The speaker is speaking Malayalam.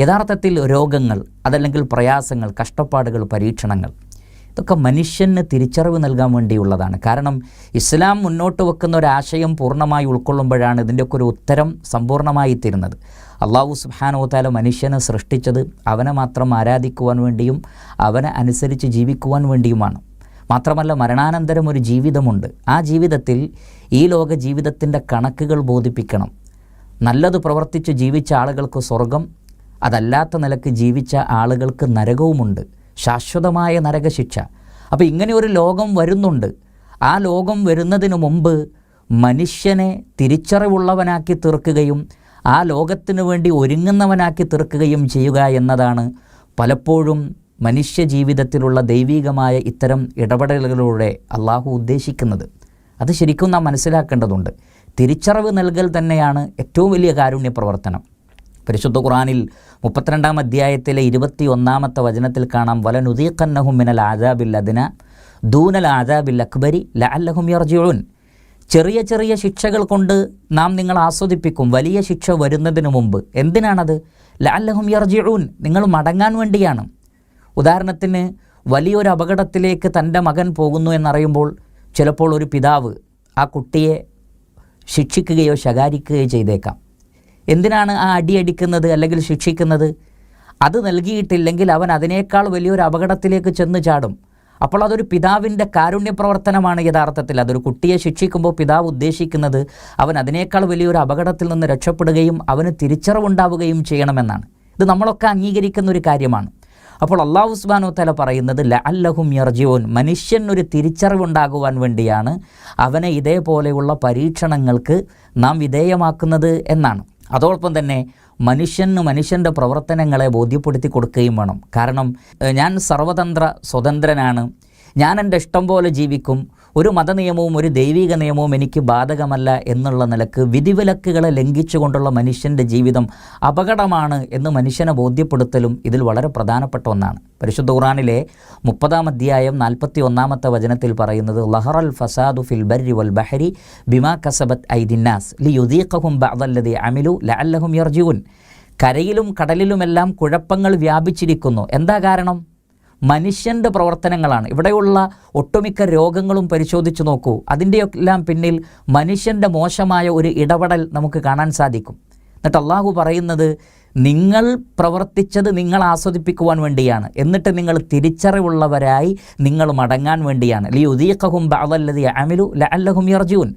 യഥാർത്ഥത്തിൽ രോഗങ്ങൾ അതല്ലെങ്കിൽ പ്രയാസങ്ങൾ കഷ്ടപ്പാടുകൾ പരീക്ഷണങ്ങൾ ഇതൊക്കെ മനുഷ്യന് തിരിച്ചറിവ് നൽകാൻ വേണ്ടിയുള്ളതാണ്. കാരണം ഇസ്ലാം മുന്നോട്ട് വെക്കുന്ന ഒരാശയം പൂർണമായി ഉൾക്കൊള്ളുമ്പോഴാണ് ഇതിന്റെയൊക്കെ ഒരു ഉത്തരം സമ്പൂർണമായി തീരുന്നത്. അള്ളാഹു സുബ്ഹാനഹു താല മനുഷ്യനെ സൃഷ്ടിച്ചത് അവനെ മാത്രം ആരാധിക്കുവാൻ വേണ്ടിയും അവനെ അനുസരിച്ച് ജീവിക്കുവാൻ വേണ്ടിയുമാണ്. മാത്രമല്ല മരണാനന്തരം ഒരു ജീവിതമുണ്ട്. ആ ജീവിതത്തിൽ ഈ ലോക ജീവിതത്തിന്റെ കണക്കുകൾ ബോധിപ്പിക്കണം. നല്ലത് പ്രവർത്തിച്ച് ജീവിച്ച ആളുകൾക്ക് സ്വർഗം അതല്ലാത്ത നിലയ്ക്ക് ജീവിച്ച ആളുകൾക്ക് നരകവുമുണ്ട്. ശാശ്വതമായ നരകശിക്ഷ. അപ്പോൾ ഇങ്ങനെ ഒരു ലോകം വരുന്നുണ്ട്. ആ ലോകം വരുന്നതിന് മുമ്പ് മനുഷ്യനെ തിരിച്ചറിവുള്ളവനാക്കി തീർക്കുകയും ആ ലോകത്തിനു വേണ്ടി ഒരുങ്ങുന്നവനാക്കി തീർക്കുകയും ചെയ്യുക എന്നതാണ് പലപ്പോഴും മനുഷ്യ ജീവിതത്തിലുള്ള ദൈവീകമായ ഇത്തരം ഇടപെടലുകളിലൂടെ അള്ളാഹു ഉദ്ദേശിക്കുന്നത്. അത് ശരിക്കും നാം മനസ്സിലാക്കേണ്ടതുണ്ട്. തിരിച്ചറിവ് നൽകൽ തന്നെയാണ് ഏറ്റവും വലിയ കാരുണ്യ പ്രവർത്തനം പരിശുദ്ധ ഖുറാനിൽ മുപ്പത്തിരണ്ടാം അധ്യായത്തിലെ ഇരുപത്തി ഒന്നാമത്തെ വചനത്തിൽ കാണാം വലനുദീഖന്നഹും മിനൽ ആദാബിൽ അദിന ദൂനൽ ആദാബിൽ അക്ബരി ലഅല്ലഹും യർജിഊൻ. ചെറിയ ചെറിയ ശിക്ഷകൾ കൊണ്ട് നാം നിങ്ങൾ ആസ്വദിപ്പിക്കും വലിയ ശിക്ഷ വരുന്നതിന് മുമ്പ്. എന്തിനാണത്? ലഅല്ലഹും യർജിഊൻ നിങ്ങൾ മടങ്ങാൻ വേണ്ടിയാണ്. ഉദാഹരണത്തിന് വലിയൊരു അപകടത്തിലേക്ക് തന്റെ മകൻ പോകുന്നു എന്നറിയുമ്പോൾ ചിലപ്പോൾ ഒരു പിതാവ് ആ കുട്ടിയെ ശിക്ഷിക്കുകയോ ശകാരിക്കുകയോ ചെയ്തേക്കാം. എന്തിനാണ് ആ അടി അടിക്കുന്നത് അല്ലെങ്കിൽ ശിക്ഷിക്കുന്നത്? അത് നൽകിയിട്ടില്ലെങ്കിൽ അവൻ അതിനേക്കാൾ വലിയൊരു അപകടത്തിലേക്ക് ചെന്ന് ചാടും. അപ്പോൾ അതൊരു പിതാവിന്റെ കാരുണ്യ പ്രവർത്തനമാണ് യഥാർത്ഥത്തിൽ. അതൊരു കുട്ടിയെ ശിക്ഷിക്കുമ്പോൾ പിതാവ് ഉദ്ദേശിക്കുന്നത് അവൻ അതിനേക്കാൾ വലിയൊരു അപകടത്തിൽ നിന്ന് രക്ഷപ്പെടുകയും അവന് തിരിച്ചറിവുണ്ടാവുകയും ചെയ്യണമെന്നാണ്. ഇത് നമ്മളൊക്കെ അംഗീകരിക്കുന്ന ഒരു കാര്യമാണ്. അപ്പോൾ അള്ളാഹു ഉസ്മാനോ തല പറയുന്നത് ല അല്ലഹും യർജിയോൻ മനുഷ്യൻ ഒരു തിരിച്ചറിവുണ്ടാകുവാൻ വേണ്ടിയാണ് അവനെ ഇതേപോലെയുള്ള പരീക്ഷണങ്ങൾക്ക് നാം വിധേയമാക്കുന്നത് എന്നാണ്. അതോടൊപ്പം തന്നെ മനുഷ്യന് മനുഷ്യന്റെ പ്രവർത്തനങ്ങളെ ബോധ്യപ്പെടുത്തി കൊടുക്കുകയും വേണം. കാരണം ഞാൻ സർവതന്ത്ര സ്വതന്ത്രനാണ്. ഞാൻ എന്റെ ഇഷ്ടം പോലെ ജീവിക്കും. ഒരു മതനിയമവും ഒരു ദൈവിക നിയമവും എനിക്ക് ബാധകമല്ല എന്നുള്ള നിലയ്ക്ക് വിധിവിലക്കുകളെ ലംഘിച്ചുകൊണ്ടുള്ള മനുഷ്യന്റെ ജീവിതം അപകടമാണ് എന്ന് മനുഷ്യനെ ബോധ്യപ്പെടുത്തലും ഇതിൽ വളരെ പ്രധാനപ്പെട്ട ഒന്നാണ്. പരിശുദ്ധ ഖുറാനിലെ മുപ്പതാം അധ്യായം നാൽപ്പത്തി ഒന്നാമത്തെ വചനത്തിൽ പറയുന്നത് ലഹറൽ ഫസാദു ഫിൽ ബരി വൽ ബഹരി ബിമാ കസബത്ത് ഐദിന്നാസ് ലി യുദീഖഹും ബഅദല്ലദി അമിലു ലഅല്ലഹും യർജിഊൻ. കരയിലും കടലിലുമെല്ലാം കുഴപ്പങ്ങൾ വ്യാപിച്ചിരിക്കുന്നു. എന്താ കാരണം? മനുഷ്യന്റെ പ്രവർത്തനങ്ങളാണ്. ഇവിടെയുള്ള ഒട്ടുമിക്ക രോഗങ്ങളും പരിശോധിച്ചു നോക്കൂ. അതിന്റെയെല്ലാം പിന്നിൽ മനുഷ്യന്റെ മോശമായ ഒരു ഇടപെടൽ നമുക്ക് കാണാൻ സാധിക്കും. എന്നിട്ട് അള്ളാഹു പറയുന്നത് നിങ്ങൾ പ്രവർത്തിച്ചത് നിങ്ങൾ ആസ്വദിപ്പിക്കുവാൻ വേണ്ടിയാണ്. എന്നിട്ട് നിങ്ങൾ തിരിച്ചറിവുള്ളവരായി നിങ്ങൾ മടങ്ങാൻ വേണ്ടിയാണ്. ലി ഉദീഖഹും ബഅദല്ലദി അമിലു ലഅല്ലഹും യർജൂൻ